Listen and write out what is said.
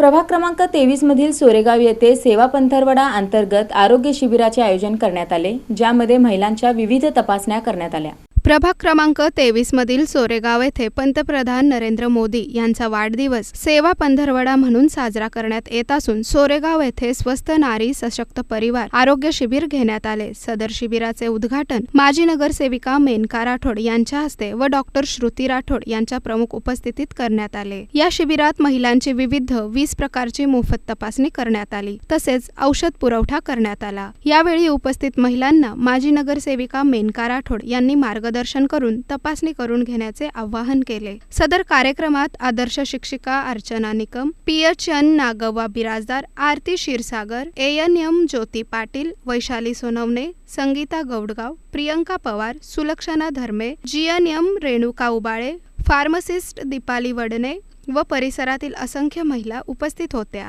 प्रभाग क्रमांक तेवीस मधील सोरेगाव येथे सेवा पंथरवडा अंतर्गत आरोग्य शिबिराचे आयोजन करण्यात आले ज्यामध्ये महिलांच्या विविध तपासण्या करण्यात आल्या. प्रभाग क्रमांक तेवीस मधील सोरेगाव येथे पंतप्रधान नरेंद्र मोदी यांचा वाढदिवस सेवा पंधरवडा म्हणून साजरा करण्यात येत असून सोरेगाव येथे स्वस्थ नारी सशक्त परिवार आरोग्य शिबिर घेण्यात आले. सदर शिबिराचे उद्घाटन माजी नगरसेविका मेनका राठोड यांच्या हस्ते व डॉक्टर श्रुती राठोड यांच्या प्रमुख उपस्थितीत करण्यात आले. या शिबिरात महिलांची विविध वीस प्रकारची मोफत तपासणी करण्यात आली तसेच औषध पुरवठा करण्यात आला. यावेळी उपस्थित महिलांना माजी नगरसेविका मेनका राठोड यांनी मार्गदर्शन करून तपासणी करून घेण्याचे आवाहन केले. सदर कार्यक्रमात आदर्श शिक्षिका Archana Nikam PHN Nagwa Birajdar Aarti Kshirsagar A N M Jyoti Patil Vaishali Sonawane Sangeeta Gaudgaon Priyanka Pawar Sulakshana Dharme G N M Renuka Ubale pharmacist Deepali Wadne व परिसरातील असंख्य महिला उपस्थित होत्या.